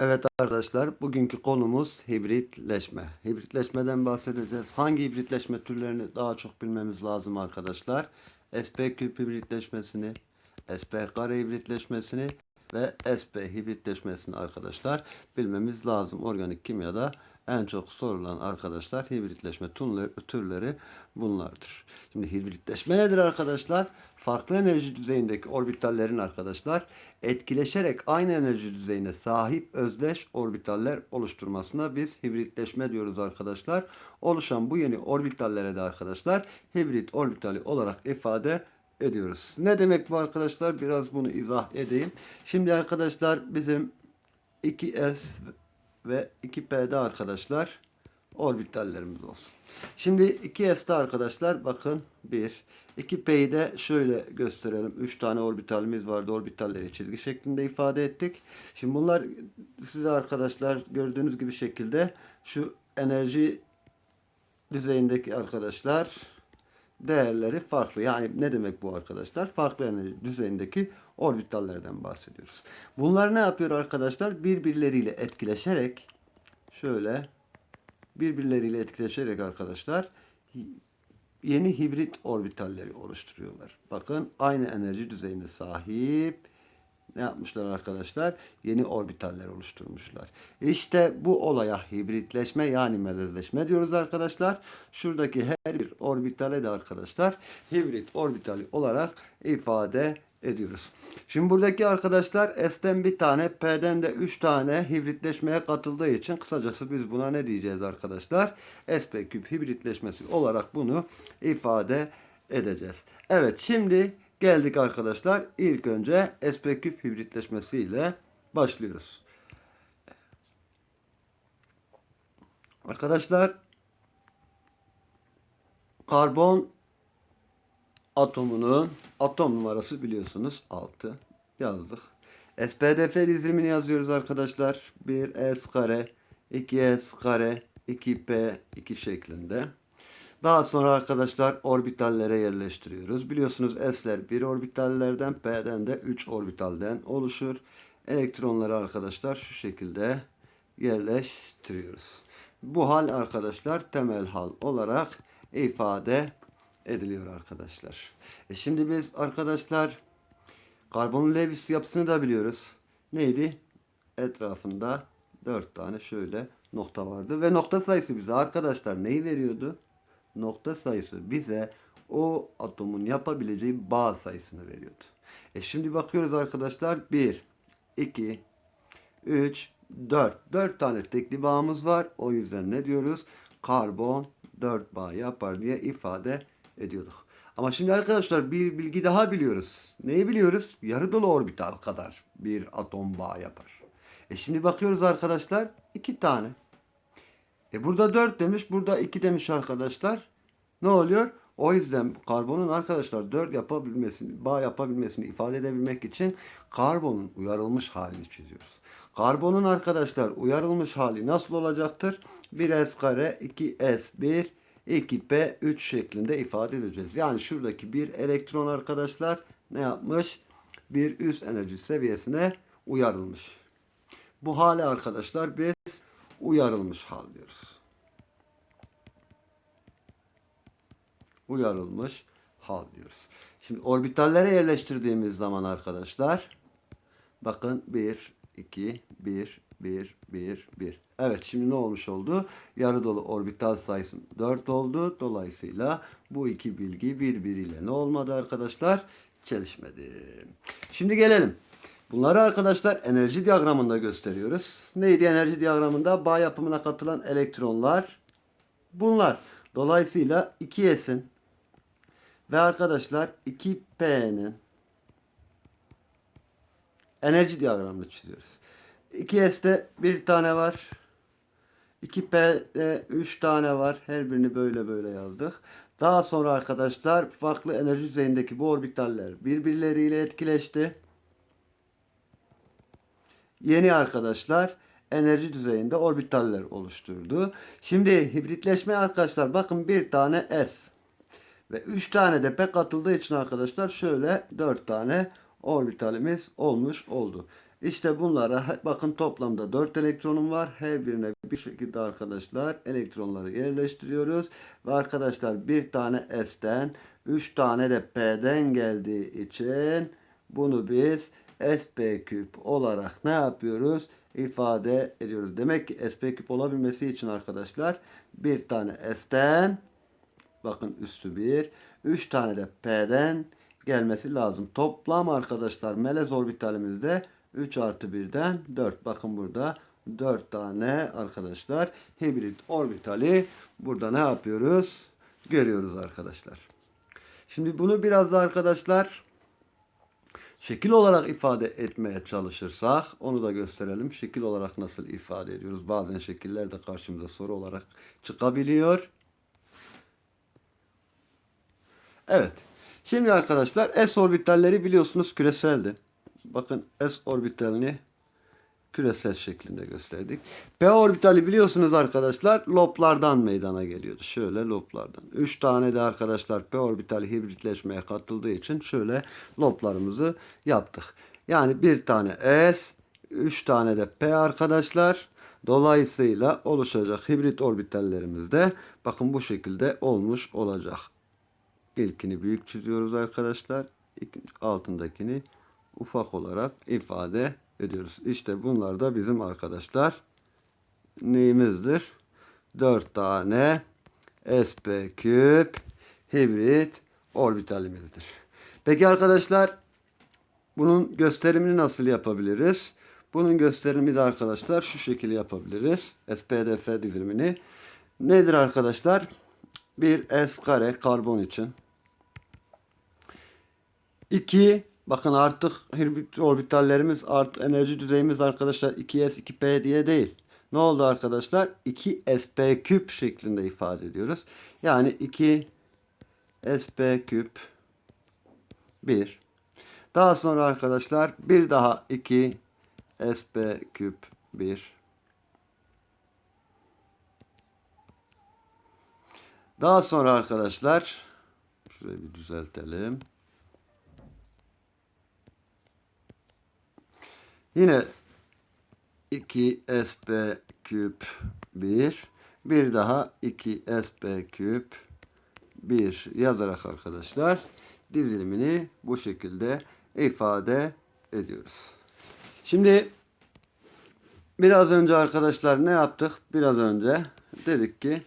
Evet arkadaşlar, bugünkü konumuz hibritleşme. Hibritleşmeden bahsedeceğiz. Hangi hibritleşme türlerini daha çok bilmemiz lazım arkadaşlar? SP küp hibritleşmesini, SP kare hibritleşmesini ve SP hibritleşmesini arkadaşlar bilmemiz lazım. Organik kimyada en çok sorulan arkadaşlar hibritleşme türleri bunlardır. Şimdi hibritleşme nedir arkadaşlar? Farklı enerji düzeyindeki orbitallerin arkadaşlar etkileşerek aynı enerji düzeyine sahip özdeş orbitaller oluşturmasına biz hibritleşme diyoruz arkadaşlar. Oluşan bu yeni orbitallere de arkadaşlar hibrit orbitali olarak ifade ediyoruz. Ne demek bu arkadaşlar? Biraz bunu izah edeyim. Şimdi arkadaşlar bizim 2s ve 2p'de arkadaşlar orbitallerimiz olsun. Şimdi 2s'te arkadaşlar bakın 1 2p'yi de şöyle gösterelim. 3 tane orbitalimiz vardı. Orbitalleri çizgi şeklinde ifade ettik. Şimdi bunlar size arkadaşlar gördüğünüz gibi şekilde şu enerji düzeyindeki arkadaşlar değerleri farklı. Yani ne demek bu arkadaşlar? Farklı enerji düzeyindeki orbitallerden bahsediyoruz. Bunlar ne yapıyor arkadaşlar? Birbirleriyle etkileşerek şöyle birbirleriyle etkileşerek arkadaşlar yeni hibrit orbitalleri oluşturuyorlar. Bakın aynı enerji düzeyine sahip ne yapmışlar arkadaşlar? Yeni orbitaller oluşturmuşlar. İşte bu olaya hibritleşme yani melezleşme diyoruz arkadaşlar. Şuradaki her bir orbitale de arkadaşlar hibrit orbitali olarak ifade ediyoruz. Şimdi buradaki arkadaşlar S'ten bir tane, P'den de 3 tane hibritleşmeye katıldığı için kısacası biz buna ne diyeceğiz arkadaşlar? SP küp hibritleşmesi olarak bunu ifade edeceğiz. Evet şimdi geldik arkadaşlar. İlk önce SP küp hibritleşmesi ile başlıyoruz. Arkadaşlar karbon atomunun atom numarası biliyorsunuz 6 yazdık. SPDF dizilimini yazıyoruz arkadaşlar. 1s kare, 2s kare, 2p, 2 şeklinde. Daha sonra arkadaşlar orbitallere yerleştiriyoruz. Biliyorsunuz s'ler 1 orbitallerden, p'den de 3 orbitalden oluşur. Elektronları arkadaşlar şu şekilde yerleştiriyoruz. Bu hal arkadaşlar temel hal olarak ifade ediliyor arkadaşlar. E şimdi biz arkadaşlar karbon Lewis yapısını da biliyoruz. Neydi? Etrafında 4 tane şöyle nokta vardı ve nokta sayısı bize arkadaşlar neyi veriyordu? Nokta sayısı bize o atomun yapabileceği bağ sayısını veriyordu. E şimdi bakıyoruz arkadaşlar 1 2 3 4 4 tane tekli bağımız var. O yüzden ne diyoruz? Karbon 4 bağ yapar diye ifade ediyorduk. Ama şimdi arkadaşlar bir bilgi daha biliyoruz. Neyi biliyoruz? Yarı dolu orbital kadar bir atom bağ yapar. E şimdi bakıyoruz arkadaşlar iki tane. E burada 4 demiş, burada 2 demiş arkadaşlar. Ne oluyor? O yüzden karbonun arkadaşlar 4 yapabilmesini, bağ yapabilmesini ifade edebilmek için karbonun uyarılmış halini çiziyoruz. Karbonun arkadaşlar uyarılmış hali nasıl olacaktır? 1s kare 2s1 2p 3 şeklinde ifade edeceğiz. Yani şuradaki bir elektron arkadaşlar ne yapmış? Bir üst enerji seviyesine uyarılmış. Bu hale arkadaşlar biz uyarılmış hal diyoruz. Uyarılmış hal diyoruz. Şimdi orbitallere yerleştirdiğimiz zaman arkadaşlar bakın 1, 2, 1, 1, 1, 1. Evet şimdi ne olmuş oldu? Yarı dolu orbital sayısı 4 oldu. Dolayısıyla bu iki bilgi birbiriyle ne olmadı arkadaşlar? Çelişmedi. Şimdi gelelim. Bunları arkadaşlar enerji diyagramında gösteriyoruz. Neydi enerji diyagramında? Bağ yapımına katılan elektronlar bunlar. Dolayısıyla 2s'in ve arkadaşlar 2p'nin enerji diyagramını çiziyoruz. 2s'te bir tane var. 2p'de 3 tane var. Her birini böyle böyle yazdık. Daha sonra arkadaşlar farklı enerji düzeyindeki bu orbitaller birbirleriyle etkileşti. Yeni arkadaşlar enerji düzeyinde orbitaller oluşturdu. Şimdi hibritleşme arkadaşlar bakın bir tane S ve 3 tane de P katıldığı için arkadaşlar şöyle 4 tane orbitalimiz olmuş oldu. İşte bunlara bakın toplamda 4 elektronum var. Her birine bir şekilde arkadaşlar elektronları yerleştiriyoruz. Ve arkadaşlar bir tane S'ten 3 tane de P'den geldiği için bunu biz SP küp olarak ne yapıyoruz? ifade ediyoruz. Demek ki SP küp olabilmesi için arkadaşlar bir tane S'ten bakın üstü 1 3 tane de P'den gelmesi lazım. Toplam arkadaşlar melez orbitalimizde 3 artı 1'den 4. Bakın burada 4 tane arkadaşlar hibrit orbitali burada ne yapıyoruz? Görüyoruz arkadaşlar. Şimdi bunu biraz da arkadaşlar şekil olarak ifade etmeye çalışırsak onu da gösterelim. Şekil olarak nasıl ifade ediyoruz? Bazen şekiller de karşımıza soru olarak çıkabiliyor. Evet. Şimdi arkadaşlar S orbitalleri biliyorsunuz küreseldi. Bakın S orbitalini küresel şeklinde gösterdik. P orbitali biliyorsunuz arkadaşlar loblardan meydana geliyordu. Şöyle loblardan. 3 tane de arkadaşlar P orbitali hibritleşmeye katıldığı için şöyle loblarımızı yaptık. Yani bir tane S, 3 tane de P arkadaşlar. Dolayısıyla oluşacak hibrit orbitallerimiz de bakın bu şekilde olmuş olacak. İlkini büyük çiziyoruz arkadaşlar. Altındakini ufak olarak ifade ediyoruz. İşte bunlar da bizim arkadaşlar neyimizdir? 4 tane sp küp hibrit orbitalimizdir. Peki arkadaşlar bunun gösterimini nasıl yapabiliriz? Bunun gösterimi de arkadaşlar şu şekilde yapabiliriz. SPDF dizilimini. Nedir arkadaşlar? Bir S kare karbon için 2 bakın artık orbitallerimiz artı enerji düzeyimiz arkadaşlar 2s 2p diye değil. Ne oldu arkadaşlar? 2 sp küp şeklinde ifade ediyoruz. Yani 2 sp küp 1. Daha sonra arkadaşlar bir daha 2 sp küp 1. Daha sonra arkadaşlar şurayı bir düzeltelim. Yine 2 sp küp 1 bir daha 2 sp küp 1 yazarak arkadaşlar dizilimini bu şekilde ifade ediyoruz. Şimdi biraz önce arkadaşlar ne yaptık? Biraz önce dedik ki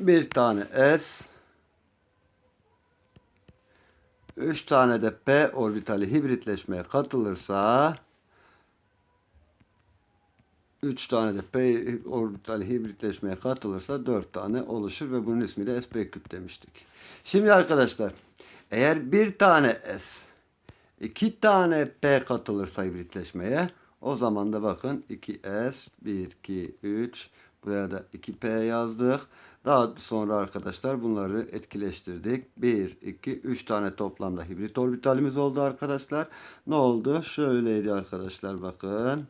bir tane S 3 tane de p orbitali hibritleşmeye katılırsa 3 tane de p orbitali hibritleşmeye katılırsa 4 tane oluşur ve bunun ismi de sp küp demiştik. Şimdi arkadaşlar eğer bir tane s 2 tane p katılırsa hibritleşmeye o zaman da bakın 2s 1 2 3 buraya da 2p yazdık. Daha sonra arkadaşlar bunları etkileştirdik. 1, 2, 3 tane toplamda hibrit orbitalimiz oldu arkadaşlar. Ne oldu? Şöyleydi arkadaşlar bakın.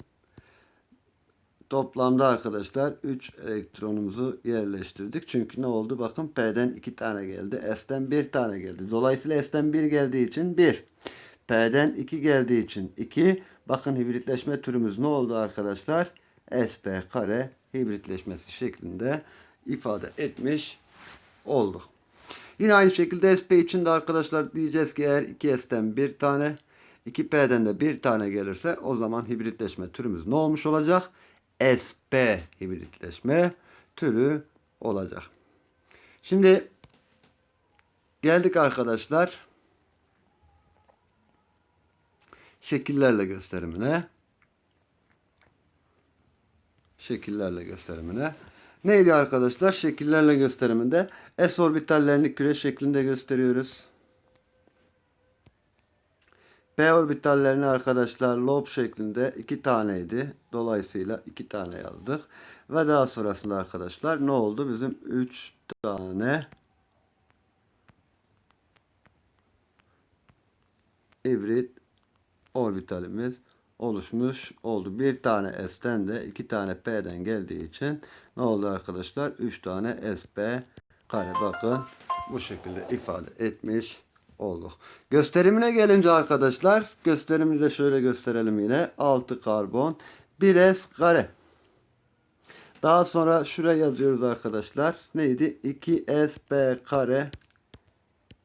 Toplamda arkadaşlar 3 elektronumuzu yerleştirdik. Çünkü ne oldu? Bakın P'den 2 tane geldi. S'ten 1 tane geldi. Dolayısıyla S'ten 1 geldiği için 1. P'den 2 geldiği için 2. Bakın hibritleşme türümüz ne oldu arkadaşlar? SP kare hibritleşmesi şeklinde ifade etmiş olduk. Yine aynı şekilde SP için de arkadaşlar diyeceğiz ki eğer 2S'ten bir tane 2P'den de bir tane gelirse o zaman hibritleşme türümüz ne olmuş olacak? SP hibritleşme türü olacak. Şimdi geldik arkadaşlar şekillerle gösterimine. Şekillerle gösterimine. Neydi arkadaşlar? Şekillerle gösteriminde S orbitallerini küre şeklinde gösteriyoruz. P orbitallerini arkadaşlar lob şeklinde iki taneydi. Dolayısıyla iki tane yazdık. Ve daha sonrasında arkadaşlar ne oldu? Bizim üç tane hibrit orbitalimiz oluşmuş oldu. Bir tane S'ten de iki tane P'den geldiği için ne oldu arkadaşlar? Üç tane SP kare bakın bu şekilde ifade etmiş olduk. Gösterimine gelince arkadaşlar gösterimini de şöyle gösterelim yine. 6 karbon 1s kare. Daha sonra şuraya yazıyoruz arkadaşlar. Neydi? 2sp kare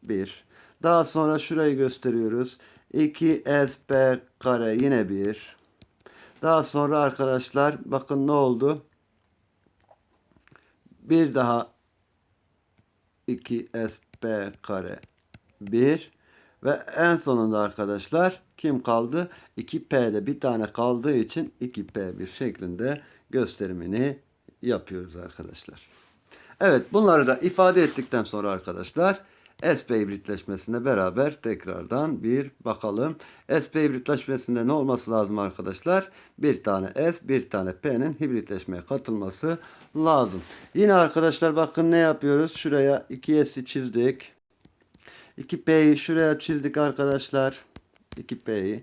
1. Daha sonra şurayı gösteriyoruz. 2sp kare yine 1. Daha sonra arkadaşlar bakın ne oldu? Bir daha 2sp kare 1 ve en sonunda arkadaşlar kim kaldı? 2p'de bir tane kaldığı için 2p1 şeklinde gösterimini yapıyoruz arkadaşlar. Evet bunları da ifade ettikten sonra arkadaşlar SP hibritleşmesine beraber tekrardan bir bakalım. SP hibritleşmesinde ne olması lazım arkadaşlar? Bir tane S, bir tane P'nin hibritleşmeye katılması lazım. Yine arkadaşlar bakın ne yapıyoruz? Şuraya 2S'i çizdik. 2P'yi şuraya çizdik arkadaşlar. 2P'yi.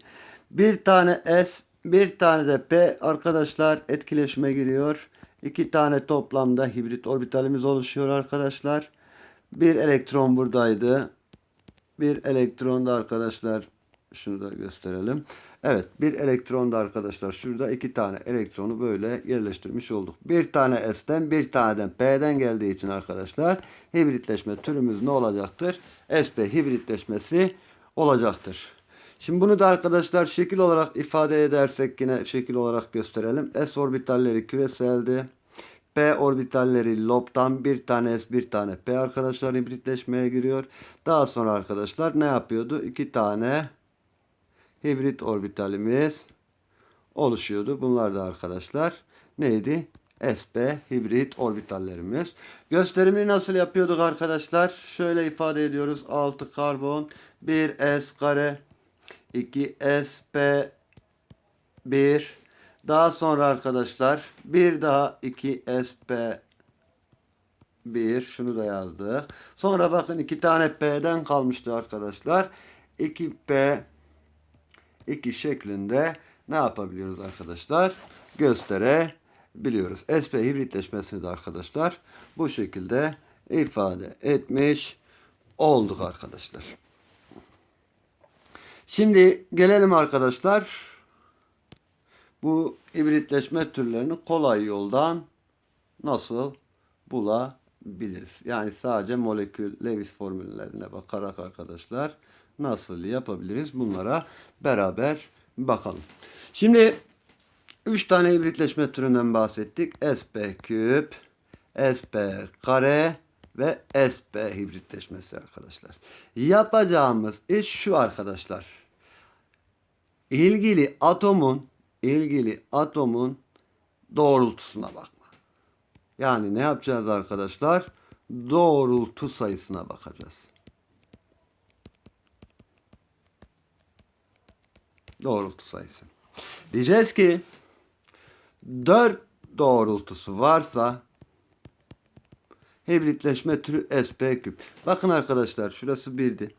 Bir tane S, bir tane de P arkadaşlar etkileşime giriyor. İki tane toplamda hibrit orbitalimiz oluşuyor arkadaşlar. Bir elektron buradaydı. Bir elektron da arkadaşlar şunu da gösterelim. Evet bir elektron da arkadaşlar şurada iki tane elektronu böyle yerleştirmiş olduk. Bir tane S'ten bir taneden P'den geldiği için arkadaşlar hibritleşme türümüz ne olacaktır? SP hibritleşmesi olacaktır. Şimdi bunu da arkadaşlar şekil olarak ifade edersek yine şekil olarak gösterelim. S orbitalleri küreseldi. P orbitalleri lobdan bir tane S bir tane P arkadaşlar hibritleşmeye giriyor. Daha sonra arkadaşlar ne yapıyordu? İki tane hibrit orbitalimiz oluşuyordu. Bunlar da arkadaşlar neydi? sp hibrit orbitallerimiz. Gösterimini nasıl yapıyorduk arkadaşlar? Şöyle ifade ediyoruz. 6 karbon 1 s kare 2 sp 1 daha sonra arkadaşlar bir daha 2 sp 1 şunu da yazdık. Sonra bakın iki tane p'den kalmıştı arkadaşlar. 2p 2 şeklinde ne yapabiliyoruz arkadaşlar? Gösterebiliyoruz. SP hibritleşmesini de arkadaşlar bu şekilde ifade etmiş olduk arkadaşlar. Şimdi gelelim arkadaşlar bu hibritleşme türlerini kolay yoldan nasıl bulabiliriz? Yani sadece molekül Lewis formüllerine bakarak arkadaşlar nasıl yapabiliriz? Bunlara beraber bakalım. Şimdi 3 tane hibritleşme türünden bahsettik. SP küp, SP kare ve SP hibritleşmesi arkadaşlar. Yapacağımız iş şu arkadaşlar. İlgili atomun ilgili atomun doğrultusuna bakma. Yani ne yapacağız arkadaşlar? Doğrultu sayısına bakacağız. Doğrultu sayısı. Diyeceğiz ki 4 doğrultusu varsa hibritleşme türü SP küp. Bakın arkadaşlar şurası 1'di.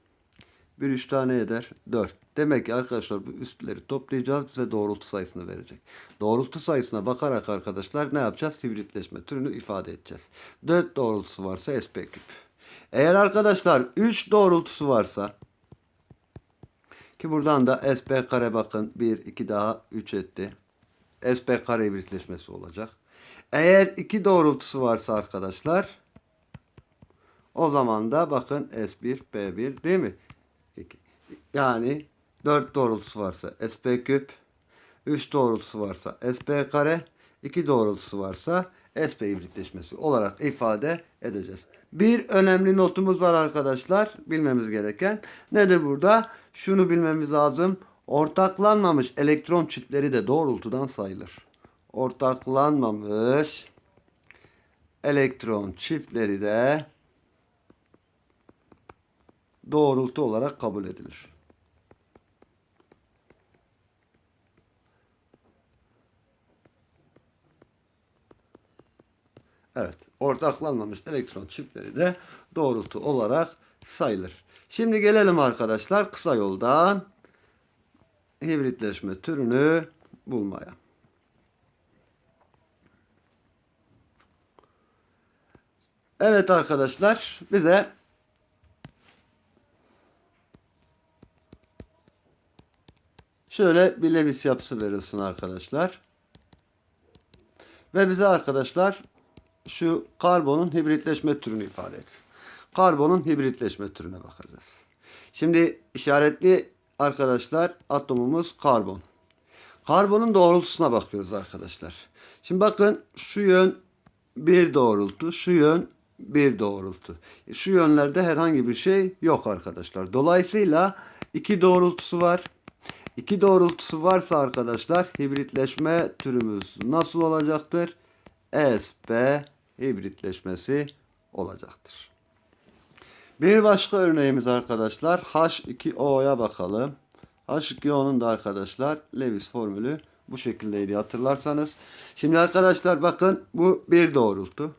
1 3 tane eder 4. Demek ki arkadaşlar bu üstleri toplayacağız bize doğrultu sayısını verecek. Doğrultu sayısına bakarak arkadaşlar ne yapacağız? Hibritleşme türünü ifade edeceğiz. 4 doğrultusu varsa SP küp. Eğer arkadaşlar 3 doğrultusu varsa ki buradan da SP kare bakın 1 2 daha 3 etti. SP kare hibritleşmesi olacak. Eğer 2 doğrultusu varsa arkadaşlar o zaman da bakın S1 P1 değil mi? 2. Yani 4 doğrultusu varsa SP küp, 3 doğrultusu varsa SP kare, 2 doğrultusu varsa SP hibritleşmesi olarak ifade edeceğiz. Bir önemli notumuz var arkadaşlar. Bilmemiz gereken. Nedir burada? Şunu bilmemiz lazım. Ortaklanmamış elektron çiftleri de doğrultudan sayılır. Ortaklanmamış elektron çiftleri de doğrultu olarak kabul edilir. Evet, ortaklanmamış elektron çiftleri de doğrultu olarak sayılır. Şimdi gelelim arkadaşlar kısa yoldan hibritleşme türünü bulmaya. Evet arkadaşlar bize şöyle bir Lewis yapısı verilsin arkadaşlar. Ve bize arkadaşlar şu karbonun hibritleşme türünü ifade etsin. Karbonun hibritleşme türüne bakacağız. Şimdi işaretli arkadaşlar atomumuz karbon. Karbonun doğrultusuna bakıyoruz arkadaşlar. Şimdi bakın şu yön bir doğrultu, şu yön bir doğrultu. Şu yönlerde herhangi bir şey yok arkadaşlar. Dolayısıyla iki doğrultusu var. İki doğrultusu varsa arkadaşlar hibritleşme türümüz nasıl olacaktır? SP hibritleşmesi olacaktır. Bir başka örneğimiz arkadaşlar H2O'ya bakalım. H2O'nun da arkadaşlar Lewis formülü bu şekildeydi hatırlarsanız. Şimdi arkadaşlar bakın bu bir doğrultu.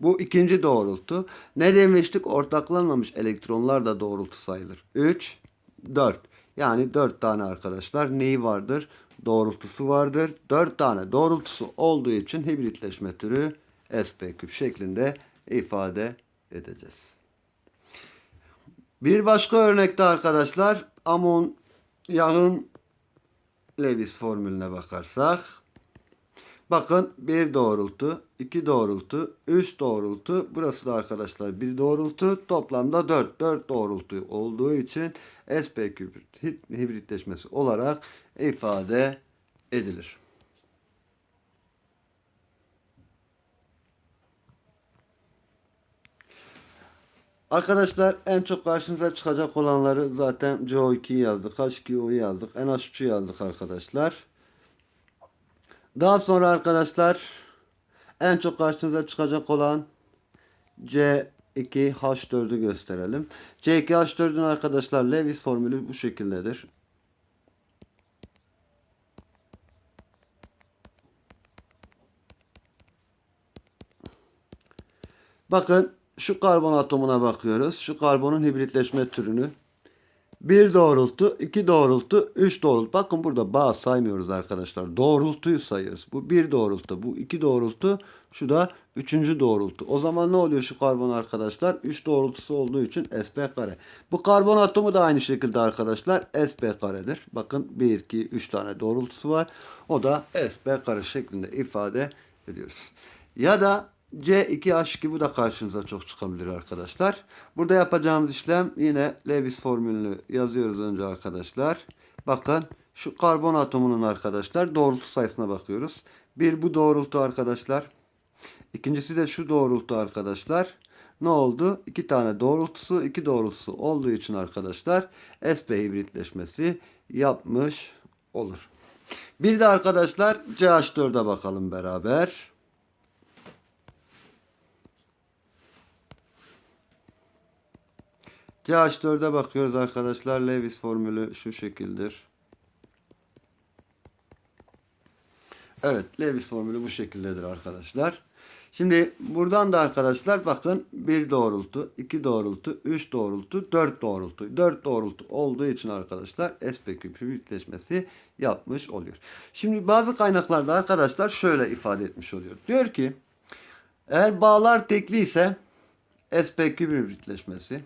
Bu ikinci doğrultu. Ne demiştik? Ortaklanmamış elektronlar da doğrultu sayılır. 3, 4. Yani 4 tane arkadaşlar neyi vardır? Doğrultusu vardır. 4 tane doğrultusu olduğu için hibritleşme türü sp küp şeklinde ifade edeceğiz. Bir başka örnekte arkadaşlar amon yağın Lewis formülüne bakarsak bakın bir doğrultu, iki doğrultu, üç doğrultu. Burası da arkadaşlar bir doğrultu. Toplamda 4. 4 doğrultu olduğu için sp küp hibritleşmesi olarak ifade edilir. Arkadaşlar en çok karşınıza çıkacak olanları zaten CO2'yi yazdık. H2O'yu yazdık. NH3'ü yazdık arkadaşlar. Daha sonra arkadaşlar en çok karşınıza çıkacak olan C2H4'ü gösterelim. C2H4'ün arkadaşlar Lewis formülü bu şekildedir. Bakın şu karbon atomuna bakıyoruz. Şu karbonun hibritleşme türünü. Bir doğrultu, iki doğrultu, üç doğrultu. Bakın burada bağ saymıyoruz arkadaşlar. Doğrultuyu sayıyoruz. Bu bir doğrultu, bu iki doğrultu, şu da üçüncü doğrultu. O zaman ne oluyor şu karbon arkadaşlar? Üç doğrultusu olduğu için sp kare. Bu karbon atomu da aynı şekilde arkadaşlar sp karedir. Bakın bir, iki, üç tane doğrultusu var. O da sp kare şeklinde ifade ediyoruz. Ya da C2H2 bu da karşınıza çok çıkabilir arkadaşlar. Burada yapacağımız işlem yine Lewis formülünü yazıyoruz önce arkadaşlar. Bakın şu karbon atomunun arkadaşlar doğrultu sayısına bakıyoruz. Bir bu doğrultu arkadaşlar. İkincisi de şu doğrultu arkadaşlar. Ne oldu? İki tane doğrultusu, iki doğrultusu olduğu için arkadaşlar sp hibritleşmesi yapmış olur. Bir de arkadaşlar CH4'e bakalım beraber. CH4'e bakıyoruz arkadaşlar. Lewis formülü şu şekildir. Evet, Lewis formülü bu şekildedir arkadaşlar. Şimdi buradan da arkadaşlar bakın bir doğrultu, iki doğrultu, üç doğrultu, dört doğrultu. Dört doğrultu olduğu için arkadaşlar sp küp hibritleşmesi yapmış oluyor. Şimdi bazı kaynaklarda arkadaşlar şöyle ifade etmiş oluyor. Diyor ki eğer bağlar tekli ise sp küp hibritleşmesi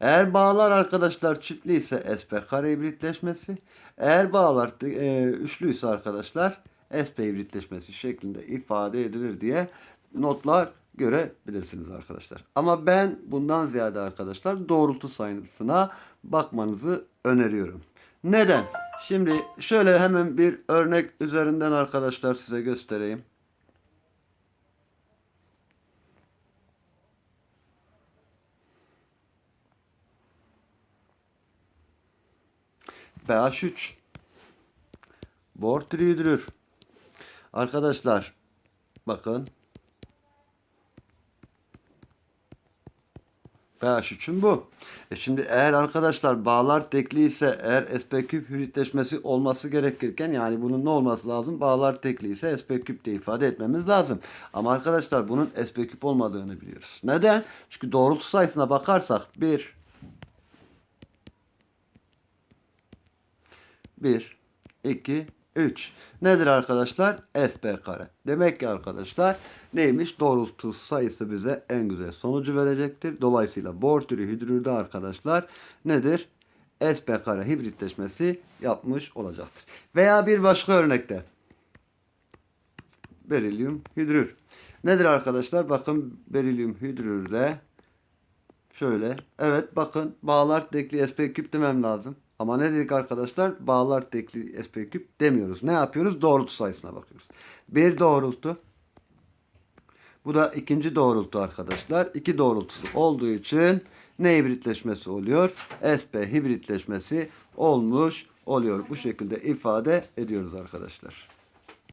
eğer bağlar arkadaşlar çiftli ise sp kare hibritleşmesi. Eğer bağlar e, üçlü ise arkadaşlar sp hibritleşmesi şeklinde ifade edilir diye notlar görebilirsiniz arkadaşlar. Ama ben bundan ziyade arkadaşlar doğrultu sayısına bakmanızı öneriyorum. Neden? Şimdi şöyle hemen bir örnek üzerinden arkadaşlar size göstereyim. pH3 bor trihidrür. Arkadaşlar bakın pH3'ün bu. E şimdi eğer arkadaşlar bağlar tekli ise eğer sp küp hibritleşmesi olması gerekirken yani bunun ne olması lazım? Bağlar tekli ise sp küp de ifade etmemiz lazım. Ama arkadaşlar bunun sp küp olmadığını biliyoruz. Neden? Çünkü doğrultu sayısına bakarsak 1 1, 2, 3. Nedir arkadaşlar? SP kare. Demek ki arkadaşlar neymiş? Doğrultu sayısı bize en güzel sonucu verecektir. Dolayısıyla bor türü hidrürde arkadaşlar nedir? sp kare hibritleşmesi yapmış olacaktır. Veya bir başka örnekte berilyum hidrür. Nedir arkadaşlar? Bakın berilyum hidrürde şöyle. Evet bakın bağlar tekli sp küp demem lazım. Ama ne dedik arkadaşlar? Bağlar tekli sp küp demiyoruz. Ne yapıyoruz? Doğrultu sayısına bakıyoruz. Bir doğrultu. Bu da ikinci doğrultu arkadaşlar. İki doğrultusu olduğu için ne hibritleşmesi oluyor? sp hibritleşmesi olmuş oluyor. Bu şekilde ifade ediyoruz arkadaşlar.